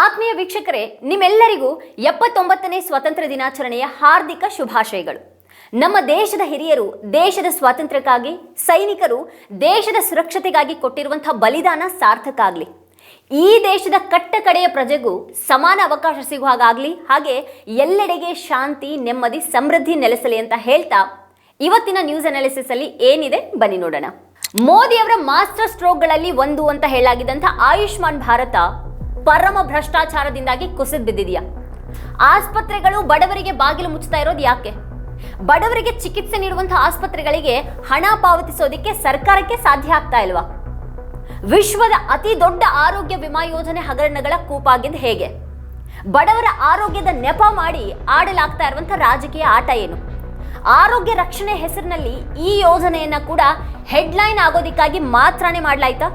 ಆತ್ಮೀಯ ವೀಕ್ಷಕರೇ, ನಿಮ್ಮೆಲ್ಲರಿಗೂ ಎಪ್ಪತ್ತೊಂಬತ್ತನೇ ಸ್ವಾತಂತ್ರ್ಯ ದಿನಾಚರಣೆಯ ಹಾರ್ದಿಕ ಶುಭಾಶಯಗಳು. ನಮ್ಮ ದೇಶದ ಹಿರಿಯರು ದೇಶದ ಸ್ವಾತಂತ್ರ್ಯಕ್ಕಾಗಿ, ಸೈನಿಕರು ದೇಶದ ಸುರಕ್ಷತೆಗಾಗಿ ಕೊಟ್ಟಿರುವಂತಹ ಬಲಿದಾನ ಸಾರ್ಥಕ ಆಗಲಿ ಈ ದೇಶದ ಕಟ್ಟ ಕಡೆಯ ಪ್ರಜೆಗೂ ಸಮಾನ ಅವಕಾಶ ಸಿಗುವ ಹಾಗಾಗಲಿ, ಹಾಗೆ ಎಲ್ಲೆಡೆಗೆ ಶಾಂತಿ, ನೆಮ್ಮದಿ, ಸಮೃದ್ಧಿ ನೆಲೆಸಲಿ ಅಂತ ಹೇಳ್ತಾ ಇವತ್ತಿನ ನ್ಯೂಸ್ ಅನಾಲಿಸಿಸ್ ಅಲ್ಲಿ ಏನಿದೆ ಬನ್ನಿ ನೋಡೋಣ. ಮೋದಿಯವರ ಮಾಸ್ಟರ್ ಸ್ಟ್ರೋಕ್ಗಳಲ್ಲಿ ಒಂದು ಅಂತ ಹೇಳಲಾಗಿದ್ದಂಥ ಆಯುಷ್ಮಾನ್ ಭಾರತ ಪರಮ ಭ್ರಷ್ಟಾಚಾರದಿಂದಾಗಿ ಕುಸಿದ್ ಬಿದ್ದಿದೆಯಾ. ಆಸ್ಪತ್ರೆಗಳು ಬಡವರಿಗೆ ಬಾಗಿಲು ಮುಚ್ಚುತ್ತಾ ಇರೋದು ಯಾಕೆ? ಬಡವರಿಗೆ ಚಿಕಿತ್ಸೆ ನೀಡುವಂತಹ ಆಸ್ಪತ್ರೆಗಳಿಗೆ ಹಣ ಪಾವತಿಸೋದಕ್ಕೆ ಸರ್ಕಾರಕ್ಕೆ ಸಾಧ್ಯ ಆಗ್ತಾ ಇಲ್ವಾ? ವಿಶ್ವದ ಅತಿ ದೊಡ್ಡ ಆರೋಗ್ಯ ವಿಮಾ ಯೋಜನೆ ಹಗರಣಗಳ ಕೂಪಾಗಿದ್ದು ಹೇಗೆ? ಬಡವರ ಆರೋಗ್ಯದ ನೆಪ ಮಾಡಿ ಆಡಲಾಗ್ತಾ ಇರುವಂತಹ ರಾಜಕೀಯ ಆಟ ಏನು? ಆರೋಗ್ಯ ರಕ್ಷಣೆ ಹೆಸರಿನಲ್ಲಿ ಈ ಯೋಜನೆಯನ್ನ ಕೂಡ ಹೆಡ್ಲೈನ್ ಆಗೋದಿಕ್ಕಾಗಿ ಮಾತ್ರನೇ ಮಾಡಲಾಯ್ತಾ?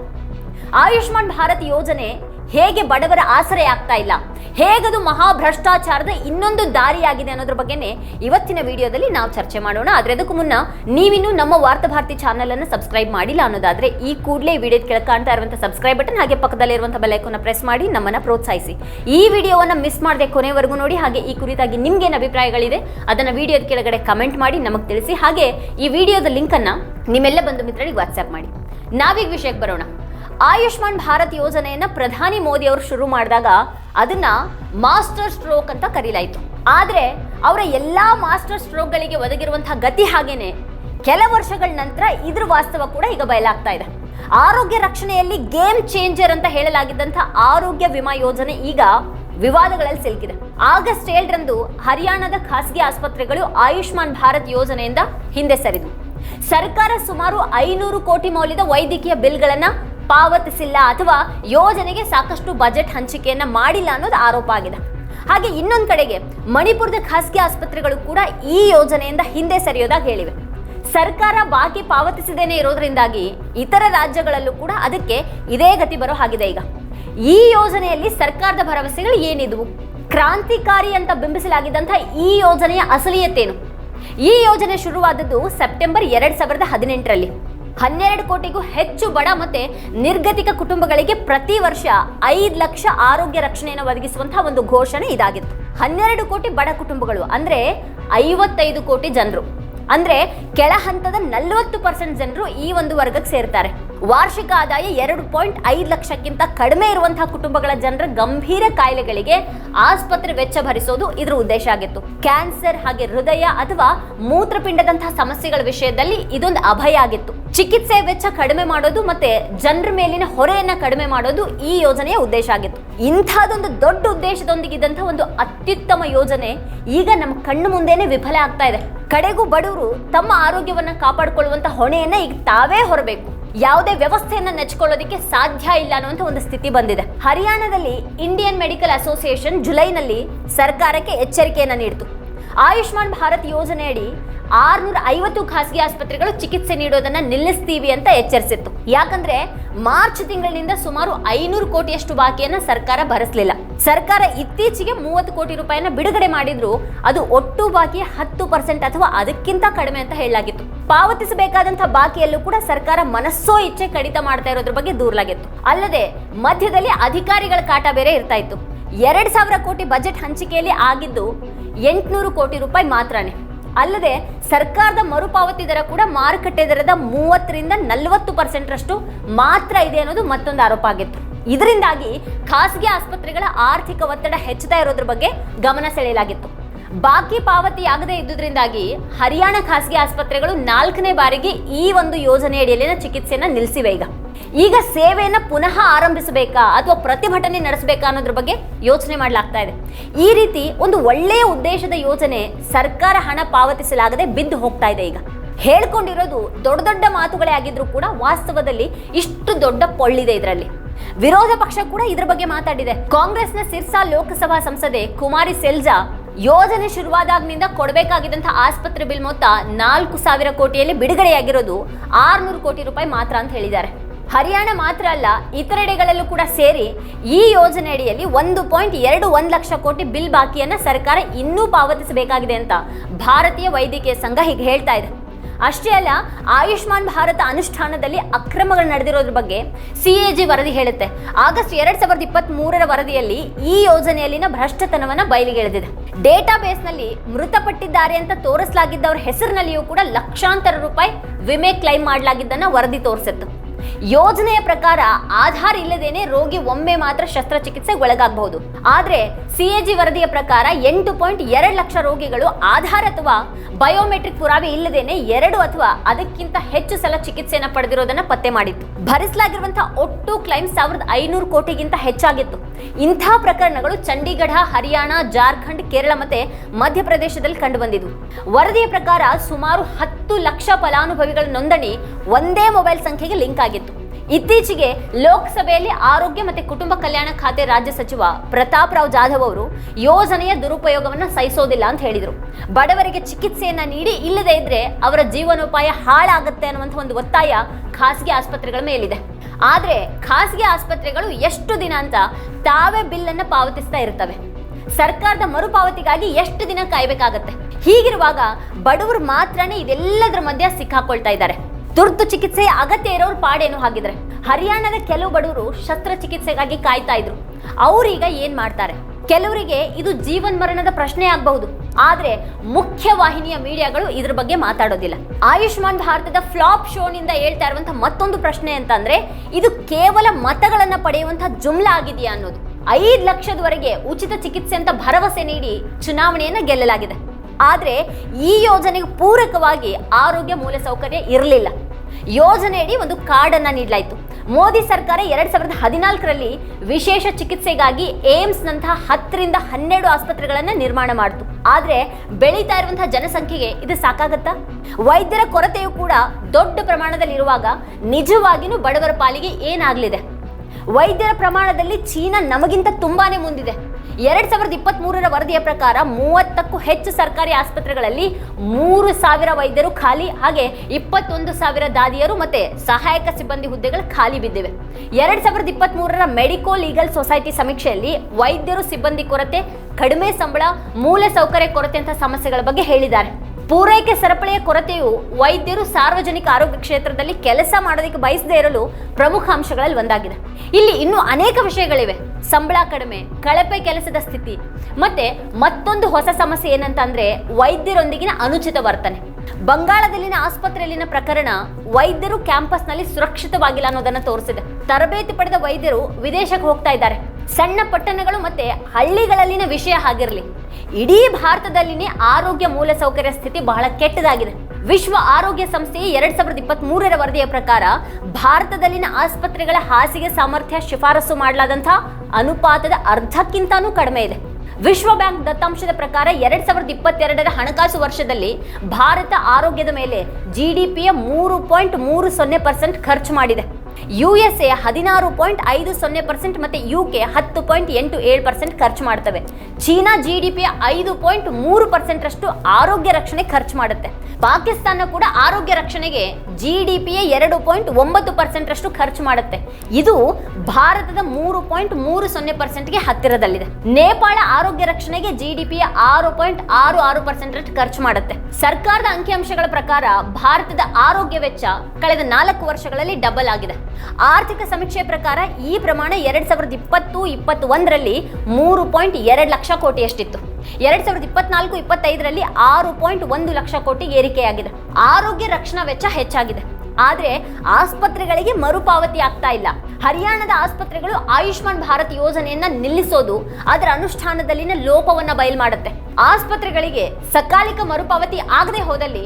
ಆಯುಷ್ಮಾನ್ ಭಾರತ್ ಯೋಜನೆ ಹೇಗೆ ಬಡವರ ಆಸರೆ ಆಗ್ತಾ ಇಲ್ಲ? ಹೇಗದು ಮಹಾ ಭ್ರಷ್ಟಾಚಾರದ ಇನ್ನೊಂದು ದಾರಿಯಾಗಿದೆ ಅನ್ನೋದ್ರ ಬಗ್ಗೆನೇ ಇವತ್ತಿನ ವಿಡಿಯೋದಲ್ಲಿ ನಾವು ಚರ್ಚೆ ಮಾಡೋಣ. ಆದ್ರೆ ಅದಕ್ಕೂ ಮುನ್ನ ನೀವಿನ್ನೂ ನಮ್ಮ ವಾರ್ತಾ ಭಾರತಿ ಚಾನಲ್ ಅನ್ನು ಸಬ್ಸ್ಕ್ರೈಬ್ ಮಾಡಿಲ್ಲ ಅನ್ನೋದಾದ್ರೆ ಈ ಕೂಡಲೇ ವಿಡಿಯೋ ಕೆಳಗೆ ಕಾಣ್ತಾ ಇರುವಂತಹ ಸಬ್ಸ್ಕ್ರೈಬ್ ಬಟನ್ ಹಾಗೆ ಪಕ್ಕದಲ್ಲಿರುವಂತಹ ಬೆಲ್ ಐಕಾನ್ ಪ್ರೆಸ್ ಮಾಡಿ ನಮ್ಮನ್ನ ಪ್ರೋತ್ಸಾಹಿಸಿ. ಈ ವಿಡಿಯೋವನ್ನ ಮಿಸ್ ಮಾಡದೆ ಕೊನೆವರೆಗೂ ನೋಡಿ, ಹಾಗೆ ಈ ಕುರಿತಾಗಿ ನಿಮ್ಗೇನು ಅಭಿಪ್ರಾಯಗಳಿದೆ ಅದನ್ನ ವಿಡಿಯೋದ ಕೆಳಗಡೆ ಕಮೆಂಟ್ ಮಾಡಿ ನಮಗೆ ತಿಳಿಸಿ. ಹಾಗೆ ಈ ವಿಡಿಯೋದ ಲಿಂಕ್ ಅನ್ನ ನಿಮ್ಮೆಲ್ಲ ಬಂಧು ಮಿತ್ರರಿಗೆ ವಾಟ್ಸ್ಆಪ್ ಮಾಡಿ. ನಾವೀಗ ವಿಷಯಕ್ಕೆ ಬರೋಣ. ಆಯುಷ್ಮಾನ್ ಭಾರತ್ ಯೋಜನೆಯನ್ನ ಪ್ರಧಾನಿ ಮೋದಿ ಅವರು ಶುರು ಮಾಡಿದಾಗ ಅದನ್ನ ಮಾಸ್ಟರ್ ಸ್ಟ್ರೋಕ್ ಅಂತ ಕರೀಲಾಯಿತು. ಆದರೆ ಅವರ ಎಲ್ಲಾ ಮಾಸ್ಟರ್ ಸ್ಟ್ರೋಕ್ಗಳಿಗೆ ಒದಗಿರುವಂತಹ ಗತಿ ಹಾಗೇನೆ ಕೆಲ ವರ್ಷಗಳ ನಂತರ ಇದ್ರ ವಾಸ್ತವ ಕೂಡ ಈಗ ಬಯಲಾಗ್ತಾ ಇದೆ. ಆರೋಗ್ಯ ರಕ್ಷಣೆಯಲ್ಲಿ ಗೇಮ್ ಚೇಂಜರ್ ಅಂತ ಹೇಳಲಾಗಿದ್ದಂಥ ಆರೋಗ್ಯ ವಿಮಾ ಯೋಜನೆ ಈಗ ವಿವಾದಗಳಲ್ಲಿ ಸಿಲುಕಿದೆ. ಆಗಸ್ಟ್ ಏಳರಂದು ಹರಿಯಾಣದ ಖಾಸಗಿ ಆಸ್ಪತ್ರೆಗಳು ಆಯುಷ್ಮಾನ್ ಭಾರತ್ ಯೋಜನೆಯಿಂದ ಹಿಂದೆ ಸರಿದು. ಸರ್ಕಾರ ಸುಮಾರು ಐನೂರು ಕೋಟಿ ಮೌಲ್ಯದ ವೈದ್ಯಕೀಯ ಬಿಲ್ಗಳನ್ನ ಪಾವತಿಸಿಲ್ಲ ಅಥವಾ ಯೋಜನೆಗೆ ಸಾಕಷ್ಟು ಬಜೆಟ್ ಹಂಚಿಕೆಯನ್ನ ಮಾಡಿಲ್ಲ ಅನ್ನೋದು ಆರೋಪ ಆಗಿದೆ. ಹಾಗೆ ಇನ್ನೊಂದು ಕಡೆಗೆ ಮಣಿಪುರದ ಖಾಸಗಿ ಆಸ್ಪತ್ರೆಗಳು ಕೂಡ ಈ ಯೋಜನೆಯಿಂದ ಹಿಂದೆ ಸರಿಯೋದಾಗಿ ಹೇಳಿವೆ. ಸರ್ಕಾರ ಬಾಕಿ ಪಾವತಿಸದೇನೆ ಇರೋದ್ರಿಂದಾಗಿ ಇತರ ರಾಜ್ಯಗಳಲ್ಲೂ ಕೂಡ ಅದಕ್ಕೆ ಇದೇ ಗತಿ ಬರೋ ಹಾಗಿದೆ ಈಗ. ಈ ಯೋಜನೆಯಲ್ಲಿ ಸರ್ಕಾರದ ಭರವಸೆಗಳು ಏನಿದ್ವು? ಕ್ರಾಂತಿಕಾರಿ ಅಂತ ಬಿಂಬಿಸಲಾಗಿದ್ದಂಥ ಈ ಯೋಜನೆಯ ಅಸಲಿಯತ್ತೇನು? ಈ ಯೋಜನೆ ಶುರುವಾದದ್ದು ಸೆಪ್ಟೆಂಬರ್ ಎರಡ್ ಸಾವಿರದ ಹದಿನೆಂಟರಲ್ಲಿ. ಹನ್ನೆರಡು ಕೋಟಿಗೂ ಹೆಚ್ಚು ಬಡ ಮತ್ತೆ ನಿರ್ಗತಿಕ ಕುಟುಂಬಗಳಿಗೆ ಪ್ರತಿ ವರ್ಷ ಐದು ಲಕ್ಷ ಆರೋಗ್ಯ ರಕ್ಷಣೆಯನ್ನು ಒದಗಿಸುವಂತಹ ಒಂದು ಘೋಷಣೆ ಇದಾಗಿತ್ತು. ಹನ್ನೆರಡು ಕೋಟಿ ಬಡ ಕುಟುಂಬಗಳು ಅಂದ್ರೆ ಐವತ್ತೈದು ಕೋಟಿ ಜನರು. ಅಂದ್ರೆ ಕೆಳ ಹಂತದ ನಲವತ್ತು ಪರ್ಸೆಂಟ್ ಜನರು ಈ ಒಂದು ವರ್ಗಕ್ಕೆ ಸೇರ್ತಾರೆ. ವಾರ್ಷಿಕ ಆದಾಯ ಎರಡು ಪಾಯಿಂಟ್ ಐದು ಲಕ್ಷಕ್ಕಿಂತ ಕಡಿಮೆ ಇರುವಂತಹ ಕುಟುಂಬಗಳ ಜನರ ಗಂಭೀರ ಕಾಯಿಲೆಗಳಿಗೆ ಆಸ್ಪತ್ರೆ ವೆಚ್ಚ ಭರಿಸೋದು ಇದರ ಉದ್ದೇಶ ಆಗಿತ್ತು. ಕ್ಯಾನ್ಸರ್, ಹಾಗೆ ಹೃದಯ ಅಥವಾ ಮೂತ್ರಪಿಂಡದಂತಹ ಸಮಸ್ಯೆಗಳ ವಿಷಯದಲ್ಲಿ ಇದೊಂದು ಅಭಯ ಆಗಿತ್ತು. ಚಿಕಿತ್ಸೆ ವೆಚ್ಚ ಕಡಿಮೆ ಮಾಡೋದು ಮತ್ತೆ ಜನರ ಮೇಲಿನ ಹೊರೆಯನ್ನ ಕಡಿಮೆ ಮಾಡೋದು ಈ ಯೋಜನೆಯ ಉದ್ದೇಶ ಆಗಿತ್ತು. ಇಂಥದೊಂದು ದೊಡ್ಡ ಉದ್ದೇಶದೊಂದಿಗಿದ್ದಂಥ ಒಂದು ಅತ್ಯುತ್ತಮ ಯೋಜನೆ ಈಗ ನಮ್ಮ ಕಣ್ಣು ಮುಂದೆನೆ ವಿಫಲ ಆಗ್ತಾ ಇದೆ. ಕಡೆಗೂ ಬಡವರು ತಮ್ಮ ಆರೋಗ್ಯವನ್ನ ಕಾಪಾಡಿಕೊಳ್ಳುವಂತ ಹೊಣೆಯನ್ನ ಈಗ ತಾವೇ ಹೊರಬೇಕು. ಯಾವುದೇ ವ್ಯವಸ್ಥೆಯನ್ನ ನೆಚ್ಕೊಳ್ಳೋದಕ್ಕೆ ಸಾಧ್ಯ ಇಲ್ಲ ಅನ್ನುವಂಥ ಒಂದು ಸ್ಥಿತಿ ಬಂದಿದೆ. ಹರಿಯಾಣದಲ್ಲಿ ಇಂಡಿಯನ್ ಮೆಡಿಕಲ್ ಅಸೋಸಿಯೇಷನ್ ಜುಲೈನಲ್ಲಿ ಸರ್ಕಾರಕ್ಕೆ ಎಚ್ಚರಿಕೆಯನ್ನ ನೀಡಿತು. ಆಯುಷ್ಮಾನ್ ಭಾರತ್ ಯೋಜನೆಯಡಿ ಆರ್ನೂರ ಐವತ್ತು ಖಾಸಗಿ ಆಸ್ಪತ್ರೆಗಳು ಚಿಕಿತ್ಸೆ ನೀಡೋದನ್ನ ನಿಲ್ಲಿಸ್ತೀವಿ ಅಂತ ಎಚ್ಚರಿಸಿತ್ತು. ಯಾಕಂದ್ರೆ ಮಾರ್ಚ್ ತಿಂಗಳಿನಿಂದ ಸುಮಾರು ಐನೂರು ಕೋಟಿಯಷ್ಟು ಬಾಕಿಯನ್ನ ಸರ್ಕಾರ ಭರಿಸಲಿಲ್ಲ. ಸರ್ಕಾರ ಇತ್ತೀಚೆಗೆ ಮೂವತ್ತು ಕೋಟಿ ರೂಪಾಯಿನ ಬಿಡುಗಡೆ ಮಾಡಿದ್ರು. ಅದು ಒಟ್ಟು ಬಾಕಿ ಹತ್ತು ಪರ್ಸೆಂಟ್ ಅಥವಾ ಅದಕ್ಕಿಂತ ಕಡಿಮೆ ಅಂತ ಹೇಳಲಾಗಿತ್ತು. ಪಾವತಿಸಬೇಕಾದಂತಹ ಬಾಕಿಯಲ್ಲೂ ಕೂಡ ಸರ್ಕಾರ ಮನಸ್ಸೋ ಇಚ್ಛೆ ಕಡಿತ ಮಾಡ್ತಾ ಇರೋದ್ರ ಬಗ್ಗೆ ದೂರಲಾಗಿತ್ತು. ಅಲ್ಲದೆ ಮಧ್ಯದಲ್ಲಿ ಅಧಿಕಾರಿಗಳ ಕಾಟ ಬೇರೆ ಇರ್ತಾ ಇತ್ತು. ಎರಡ್ ಸಾವಿರ ಕೋಟಿ ಬಜೆಟ್ ಹಂಚಿಕೆಯಲ್ಲಿ ಆಗಿದ್ದು ಎಂಟುನೂರು ಕೋಟಿ ರೂಪಾಯಿ ಮಾತ್ರನೇ. ಅಲ್ಲದೆ ಸರ್ಕಾರದ ಮರುಪಾವತಿ ದರ ಕೂಡ ಮಾರುಕಟ್ಟೆ ದರದ ಮೂವತ್ತರಿಂದ ನಲವತ್ತು ಪರ್ಸೆಂಟ್ ರಷ್ಟು ಮಾತ್ರ ಇದೆ ಅನ್ನೋದು ಮತ್ತೊಂದು ಆರೋಪ ಆಗಿತ್ತು. ಇದರಿಂದಾಗಿ ಖಾಸಗಿ ಆಸ್ಪತ್ರೆಗಳ ಆರ್ಥಿಕ ಒತ್ತಡ ಹೆಚ್ಚುತ್ತಾ ಇರೋದ್ರ ಬಗ್ಗೆ ಗಮನ ಸೆಳೆಯಲಾಗಿತ್ತು. ಬಾಕಿ ಪಾವತಿ ಆಗದೆ ಇದ್ದುದರಿಂದಾಗಿ ಹರಿಯಾಣ ಖಾಸಗಿ ಆಸ್ಪತ್ರೆಗಳು ನಾಲ್ಕನೇ ಬಾರಿಗೆ ಈ ಒಂದು ಯೋಜನೆಯಡಿಯಲ್ಲಿನ ಚಿಕಿತ್ಸೆಯನ್ನ ನಿಲ್ಲಿಸಿವೆ ಈಗ. ಈಗ ಸೇವೆಯನ್ನ ಪುನಃ ಆರಂಭಿಸಬೇಕಾ ಅಥವಾ ಪ್ರತಿಭಟನೆ ನಡೆಸಬೇಕಾ ಅನ್ನೋದ್ರ ಬಗ್ಗೆ ಯೋಚನೆ ಮಾಡಲಾಗ್ತಾ ಇದೆ. ಈ ರೀತಿ ಒಂದು ಒಳ್ಳೆಯ ಉದ್ದೇಶದ ಯೋಜನೆ ಸರ್ಕಾರ ಹಣ ಪಾವತಿಸಲಾಗದೆ ಬಿದ್ದು ಹೋಗ್ತಾ ಇದೆ ಈಗ. ಹೇಳ್ಕೊಂಡಿರೋದು ದೊಡ್ಡ ದೊಡ್ಡ ಮಾತುಗಳೇ ಆಗಿದ್ರೂ ಕೂಡ ವಾಸ್ತವದಲ್ಲಿ ಇಷ್ಟು ದೊಡ್ಡ ಪೊಳ್ಳಿದೆ ಇದರಲ್ಲಿ. ವಿರೋಧ ಪಕ್ಷ ಕೂಡ ಇದ್ರ ಬಗ್ಗೆ ಮಾತಾಡಿದೆ. ಕಾಂಗ್ರೆಸ್ನ ಸಿರ್ಸಾ ಲೋಕಸಭಾ ಸಂಸದೆ ಕುಮಾರಿ ಸೆಲ್ಜಾ ಯೋಜನೆ ಶುರುವಾದಾಗಿನಿಂದ ಕೊಡಬೇಕಾಗಿದ್ದಂಥ ಆಸ್ಪತ್ರೆ ಬಿಲ್ ಮೊತ್ತ ನಾಲ್ಕು ಸಾವಿರ ಕೋಟಿಯಲ್ಲಿ ಬಿಡುಗಡೆಯಾಗಿರೋದು ಆರುನೂರು ಕೋಟಿ ರೂಪಾಯಿ ಮಾತ್ರ ಅಂತ ಹೇಳಿದ್ದಾರೆ. ಹರಿಯಾಣ ಮಾತ್ರ ಅಲ್ಲ, ಇತರೆಡೆಗಳಲ್ಲೂ ಕೂಡ ಸೇರಿ ಈ ಯೋಜನೆ ಅಡಿಯಲ್ಲಿ ಒಂದು ಪಾಯಿಂಟ್ ಎರಡು ಒಂದು ಲಕ್ಷ ಕೋಟಿ ಬಿಲ್ ಬಾಕಿಯನ್ನು ಸರ್ಕಾರ ಇನ್ನೂ ಪಾವತಿಸಬೇಕಾಗಿದೆ ಅಂತ ಭಾರತೀಯ ವೈದ್ಯಕೀಯ ಸಂಘ ಹೀಗೆ ಹೇಳ್ತಾ ಇದೆ. ಅಷ್ಟೇ ಅಲ್ಲ, ಆಯುಷ್ಮಾನ್ ಭಾರತ ಅನುಷ್ಠಾನದಲ್ಲಿ ಅಕ್ರಮಗಳು ನಡೆದಿರೋದ್ರ ಬಗ್ಗೆ ಸಿ ಎ ಜಿ ವರದಿ ಹೇಳುತ್ತೆ. ಆಗಸ್ಟ್ ಎರಡ್ ಸಾವಿರದ ಇಪ್ಪತ್ತ್ ಮೂರರ ವರದಿಯಲ್ಲಿ ಈ ಯೋಜನೆಯಲ್ಲಿನ ಭ್ರಷ್ಟತನವನ್ನು ಬಯಲಿಗೆಳೆದಿದೆ ಡೇಟಾ ಬೇಸ್ನಲ್ಲಿ ಮೃತಪಟ್ಟಿದ್ದಾರೆ ಅಂತ ತೋರಿಸಲಾಗಿದ್ದವರ ಹೆಸರಿನಲ್ಲಿಯೂ ಕೂಡ ಲಕ್ಷಾಂತರ ರೂಪಾಯಿ ವಿಮೆ ಕ್ಲೈಮ್ ಮಾಡಲಾಗಿದ್ದನ್ನು ವರದಿ ತೋರಿಸಿತ್ತು. ಯೋಜನೆಯ ಪ್ರಕಾರ ಆಧಾರ್ ಇಲ್ಲದೇನೆ ರೋಗಿ ಒಮ್ಮೆ ಮಾತ್ರ ಶಸ್ತ್ರಚಿಕಿತ್ಸೆಗೆ ಒಳಗಾಗಬಹುದು ಆದ್ರೆ ಸಿಎಜಿ ವರದಿಯ ಪ್ರಕಾರ ಎಂಟು ಪಾಯಿಂಟ್ ಎರಡು ಲಕ್ಷ ರೋಗಿಗಳು ಆಧಾರ್ ಅಥವಾ ಬಯೋಮೆಟ್ರಿಕ್ ಪುರಾವೆ ಇಲ್ಲದೇನೆ ಎರಡು ಅಥವಾ ಅದಕ್ಕಿಂತ ಹೆಚ್ಚು ಸಲ ಚಿಕಿತ್ಸೆಯನ್ನು ಪಡೆದಿರೋದನ್ನ ಪತ್ತೆ ಮಾಡಿತ್ತು. ಭರಿಸಲಾಗಿರುವಂತಹ ಒಟ್ಟು ಕ್ಲೈಮ್ ಸಾವಿರದ ಐನೂರು ಕೋಟಿಗಿಂತ ಹೆಚ್ಚಾಗಿತ್ತು. ಇಂಥ ಪ್ರಕರಣಗಳು ಚಂಡೀಗಢ, ಹರಿಯಾಣ, ಜಾರ್ಖಂಡ್, ಕೇರಳ ಮತ್ತೆ ಮಧ್ಯಪ್ರದೇಶದಲ್ಲಿ ಕಂಡುಬಂದಿದ್ವು ವರದಿಯ ಪ್ರಕಾರ ಸುಮಾರು ಹತ್ತು ಲಕ್ಷ ಫಲಾನುಭವಿಗಳ ನೋಂದಣಿ ಒಂದೇ ಮೊಬೈಲ್ ಸಂಖ್ಯೆಗೆ ಲಿಂಕ್ ಆಗಿತ್ತು. ಇತ್ತೀಚೆಗೆ ಲೋಕಸಭೆಯಲ್ಲಿ ಆರೋಗ್ಯ ಮತ್ತು ಕುಟುಂಬ ಕಲ್ಯಾಣ ಖಾತೆ ರಾಜ್ಯ ಸಚಿವ ಪ್ರತಾಪ್ ರಾವ್ ಜಾಧವ್ ಅವರು ಯೋಜನೆಯ ದುರುಪಯೋಗವನ್ನ ಸಹಿಸೋದಿಲ್ಲ ಅಂತ ಹೇಳಿದರು. ಬಡವರಿಗೆ ಚಿಕಿತ್ಸೆಯನ್ನ ನೀಡಿ ಇಲ್ಲದೆ ಇದ್ರೆ ಅವರ ಜೀವನೋಪಾಯ ಹಾಳಾಗುತ್ತೆ ಅನ್ನುವಂಥ ಒಂದು ಒತ್ತಾಯ ಖಾಸಗಿ ಆಸ್ಪತ್ರೆಗಳ ಮೇಲಿದೆ. ಆದರೆ ಖಾಸಗಿ ಆಸ್ಪತ್ರೆಗಳು ಎಷ್ಟು ದಿನ ಅಂತ ತಾವೇ ಬಿಲ್ ಅನ್ನ ಪಾವತಿಸ್ತಾ ಇರ್ತವೆ. ಸರ್ಕಾರದ ಮರುಪಾವತಿಗಾಗಿ ಎಷ್ಟು ದಿನ ಕಾಯಬೇಕಾಗತ್ತೆ? ಹೀಗಿರುವಾಗ ಬಡವರು ಮಾತ್ರನೇ ಇದೆಲ್ಲದರ ಮಧ್ಯ ಸಿಕ್ಕಾಕೊಳ್ತಾ ಇದ್ದಾರೆ. ತುರ್ತು ಚಿಕಿತ್ಸೆ ಅಗತ್ಯ ಇರೋರು ಪಾಡೇನು ಹಾಗಿದ್ರೆ. ಹರಿಯಾಣದ ಕೆಲವು ಬಡವರು ಶಸ್ತ್ರಚಿಕಿತ್ಸೆಗಾಗಿ ಕಾಯ್ತಾ ಇದ್ರು. ಅವ್ರೀಗ ಏನ್ ಮಾಡ್ತಾರೆ? ಕೆಲವರಿಗೆ ಇದು ಜೀವನ್ ಮರಣದ ಪ್ರಶ್ನೆ ಆಗಬಹುದು. ಆದ್ರೆ ಮುಖ್ಯ ವಾಹಿನಿಯ ಮೀಡಿಯಾಗಳು ಇದ್ರ ಬಗ್ಗೆ ಮಾತಾಡೋದಿಲ್ಲ. ಆಯುಷ್ಮಾನ್ ಭಾರತದ ಫ್ಲಾಪ್ ಶೋನಿಂದ ಹೇಳ್ತಾ ಇರುವಂತಹ ಮತ್ತೊಂದು ಪ್ರಶ್ನೆ ಅಂತಂದ್ರೆ, ಇದು ಕೇವಲ ಮತಗಳನ್ನ ಪಡೆಯುವಂತಹ ಜುಮ್ಲಾ ಆಗಿದೆಯಾ ಅನ್ನೋದು. ಐದು ಲಕ್ಷದವರೆಗೆ ಉಚಿತ ಚಿಕಿತ್ಸೆ ಅಂತ ಭರವಸೆ ನೀಡಿ ಚುನಾವಣೆಯನ್ನ ಗೆಲ್ಲಲಾಗಿದೆ. ಆದ್ರೆ ಈ ಯೋಜನೆಗೆ ಪೂರಕವಾಗಿ ಆರೋಗ್ಯ ಮೂಲಸೌಕರ್ಯ ಇರಲಿಲ್ಲ. ಯೋಜನೆಯಡಿ ಒಂದು ಕಾರ್ಡನ್ನು ನೀಡಲಾಯಿತು. ಮೋದಿ ಸರ್ಕಾರ ಎರಡ್ ಸಾವಿರದ ಹದಿನಾಲ್ಕರಲ್ಲಿ ವಿಶೇಷ ಚಿಕಿತ್ಸೆಗಾಗಿ ಏಮ್ಸ್ನಂತಹ ಹತ್ತರಿಂದ ಹನ್ನೆರಡು ಆಸ್ಪತ್ರೆಗಳನ್ನು ನಿರ್ಮಾಣ ಮಾಡಿತು. ಆದರೆ ಬೆಳೀತಾ ಇರುವಂತಹ ಜನಸಂಖ್ಯೆಗೆ ಇದು ಸಾಕಾಗತ್ತಾ? ವೈದ್ಯರ ಕೊರತೆಯು ಕೂಡ ದೊಡ್ಡ ಪ್ರಮಾಣದಲ್ಲಿ ಇರುವಾಗ ನಿಜವಾಗಿಯೂ ಬಡವರ ಪಾಲಿಗೆ ಏನಾಗಲಿದೆ? ವೈದ್ಯರ ಪ್ರಮಾಣದಲ್ಲಿ ಚೀನಾ ನಮಗಿಂತ ತುಂಬಾನೇ ಮುಂದಿದೆ. ಎರಡ್ ಸಾವಿರದ ಇಪ್ಪತ್ತ್ ಮೂರರ ವರದಿಯ ಪ್ರಕಾರ ಮೂವತ್ತಕ್ಕೂ ಹೆಚ್ಚು ಸರ್ಕಾರಿ ಆಸ್ಪತ್ರೆಗಳಲ್ಲಿ ಮೂರು ಸಾವಿರ ವೈದ್ಯರು ಖಾಲಿ, ಹಾಗೆ ಇಪ್ಪತ್ತೊಂದು ಸಾವಿರ ದಾದಿಯರು ಮತ್ತೆ ಸಹಾಯಕ ಸಿಬ್ಬಂದಿ ಹುದ್ದೆಗಳು ಖಾಲಿ ಬಿದ್ದಿವೆ. ಎರಡ್ ಸಾವಿರದ ಇಪ್ಪತ್ತ್ ಮೂರರ ಮೆಡಿಕೋ ಲೀಗಲ್ ಸೊಸೈಟಿ ಸಮೀಕ್ಷೆಯಲ್ಲಿ ವೈದ್ಯರು ಸಿಬ್ಬಂದಿ ಕೊರತೆ, ಕಡಿಮೆ ಸಂಬಳ, ಮೂಲ ಸೌಕರ್ಯ ಕೊರತೆ ಅಂತ ಸಮಸ್ಯೆಗಳ ಬಗ್ಗೆ ಹೇಳಿದ್ದಾರೆ. ಪೂರೈಕೆ ಸರಪಳಿಯ ಕೊರತೆಯು ವೈದ್ಯರು ಸಾರ್ವಜನಿಕ ಆರೋಗ್ಯ ಕ್ಷೇತ್ರದಲ್ಲಿ ಕೆಲಸ ಮಾಡೋದಕ್ಕೆ ಬಯಸದೇ ಇರಲು ಪ್ರಮುಖ ಅಂಶಗಳಲ್ಲಿ ಒಂದಾಗಿದೆ. ಇಲ್ಲಿ ಇನ್ನೂ ಅನೇಕ ವಿಷಯಗಳಿವೆ. ಸಂಬಳ ಕಡಿಮೆ, ಕಳಪೆ ಕೆಲಸದ ಸ್ಥಿತಿ, ಮತ್ತೆ ಮತ್ತೊಂದು ಹೊಸ ಸಮಸ್ಯೆ ಏನಂತಂದ್ರೆ ವೈದ್ಯರೊಂದಿಗಿನ ಅನುಚಿತ ವರ್ತನೆ. ಬಂಗಾಳದಲ್ಲಿನ ಆಸ್ಪತ್ರೆಯಲ್ಲಿನ ಪ್ರಕರಣ ವೈದ್ಯರು ಕ್ಯಾಂಪಸ್ನಲ್ಲಿ ಸುರಕ್ಷಿತವಾಗಿಲ್ಲ ಅನ್ನೋದನ್ನ ತೋರಿಸಿದೆ. ತರಬೇತಿ ಪಡೆದ ವೈದ್ಯರು ವಿದೇಶಕ್ಕೆ ಹೋಗ್ತಾ ಇದ್ದಾರೆ. ಸಣ್ಣ ಪಟ್ಟಣಗಳು ಮತ್ತೆ ಹಳ್ಳಿಗಳಲ್ಲಿನ ವಿಷಯ ಆಗಿರಲಿ ಇಡೀ ಭಾರತದಲ್ಲಿನೇ ಆರೋಗ್ಯ ಮೂಲಸೌಕರ್ಯ ಸ್ಥಿತಿ ಬಹಳ ಕೆಟ್ಟದಾಗಿದೆ. ವಿಶ್ವ ಆರೋಗ್ಯ ಸಂಸ್ಥೆ ಎರಡ್ ಸಾವಿರದ ಇಪ್ಪತ್ತ್ ಮೂರರ ವರದಿಯ ಪ್ರಕಾರ ಭಾರತದಲ್ಲಿನ ಆಸ್ಪತ್ರೆಗಳ ಹಾಸಿಗೆ ಸಾಮರ್ಥ್ಯ ಶಿಫಾರಸು ಮಾಡಲಾದಂತಹ ಅನುಪಾತದ ಅರ್ಧಕ್ಕಿಂತನೂ ಕಡಿಮೆ ಇದೆ. ವಿಶ್ವ ಬ್ಯಾಂಕ್ ದತ್ತಾಂಶದ ಪ್ರಕಾರ ಎರಡ್ ಸಾವಿರದ ಇಪ್ಪತ್ತೆರಡರ ಹಣಕಾಸು ವರ್ಷದಲ್ಲಿ ಭಾರತ ಆರೋಗ್ಯದ ಮೇಲೆ ಜಿಡಿಪಿಯ ಮೂರು ಪಾಯಿಂಟ್ ಮೂರು ಸೊನ್ನೆ ಪರ್ಸೆಂಟ್ ಖರ್ಚು ಮಾಡಿದೆ. ಯು ಎಸ್ ಎ ಹದಿನಾರು ಪಾಯಿಂಟ್ ಐದು ಸೊನ್ನೆ ಪರ್ಸೆಂಟ್ ಮತ್ತು ಯು ಕೆ ಹತ್ತು ಪಾಯಿಂಟ್ ಎಂಟು ಏಳು ಪರ್ಸೆಂಟ್ ಖರ್ಚು ಮಾಡ್ತವೆ. ಚೀನಾ ಜಿ ಡಿ ಪಿಯ ಐದು ಪಾಯಿಂಟ್ ಮೂರು ಪರ್ಸೆಂಟ್ರಷ್ಟು ಆರೋಗ್ಯ ರಕ್ಷಣೆ ಖರ್ಚು ಮಾಡುತ್ತೆ. ಪಾಕಿಸ್ತಾನ ಕೂಡ ಆರೋಗ್ಯ ರಕ್ಷಣೆಗೆ ಜಿ ಡಿ ಪಿಯ ಎರಡು ಪಾಯಿಂಟ್ ಒಂಬತ್ತು ಪರ್ಸೆಂಟ್ರಷ್ಟು ಖರ್ಚು ಮಾಡುತ್ತೆ. ಇದು ಭಾರತದ ಮೂರು ಪಾಯಿಂಟ್ ಮೂರು ಸೊನ್ನೆ ಪರ್ಸೆಂಟ್ಗೆ ಹತ್ತಿರದಲ್ಲಿದೆ. ನೇಪಾಳ ಆರೋಗ್ಯ ರಕ್ಷಣೆಗೆ ಜಿ ಡಿ ಪಿಯ ಆರು ಪಾಯಿಂಟ್ ಆರು ಆರು ಪರ್ಸೆಂಟ್ ಖರ್ಚು ಮಾಡುತ್ತೆ. ಸರ್ಕಾರದ ಅಂಕಿಅಂಶಗಳ ಪ್ರಕಾರ ಭಾರತದ ಆರೋಗ್ಯ ವೆಚ್ಚ ಕಳೆದ ನಾಲ್ಕು ವರ್ಷಗಳಲ್ಲಿ ಡಬಲ್ ಆಗಿದೆ. ಆರ್ಥಿಕ ಸಮೀಕ್ಷೆ ಪ್ರಕಾರ ಈ ಪ್ರಮಾಣ ಎರಡ್ ಸಾವಿರದ ಇಪ್ಪತ್ತು ಇಪ್ಪತ್ತು ಒಂದರಲ್ಲಿ ಮೂರು ಪಾಯಿಂಟ್ ಎರಡು ಲಕ್ಷ ಕೋಟಿಯಷ್ಟಿತ್ತು. ಎರಡ್ ಸಾವಿರದ ಇಪ್ಪತ್ನಾಲ್ಕು, ಇಪ್ಪತ್ತೈದರಲ್ಲಿ ಆರು ಪಾಯಿಂಟ್ ಒಂದು ಲಕ್ಷ ಕೋಟಿ ಏರಿಕೆಯಾಗಿದೆ. ಆರೋಗ್ಯ ರಕ್ಷಣಾ ವೆಚ್ಚ ಹೆಚ್ಚಾಗಿದೆ. ಆದರೆ ಆಸ್ಪತ್ರೆಗಳಿಗೆ ಮರುಪಾವತಿ ಆಗ್ತಾ ಇಲ್ಲ. ಹರಿಯಾಣದ ಆಸ್ಪತ್ರೆಗಳು ಆಯುಷ್ಮಾನ್ ಭಾರತ್ ಯೋಜನೆಯನ್ನ ನಿಲ್ಲಿಸೋದು ಅದರ ಅನುಷ್ಠಾನದಲ್ಲಿನ ಲೋಪವನ್ನ ಬಯಲು ಮಾಡುತ್ತೆ. ಆಸ್ಪತ್ರೆಗಳಿಗೆ ಸಕಾಲಿಕ ಮರುಪಾವತಿ ಆಗದೆ ಹೋದಲ್ಲಿ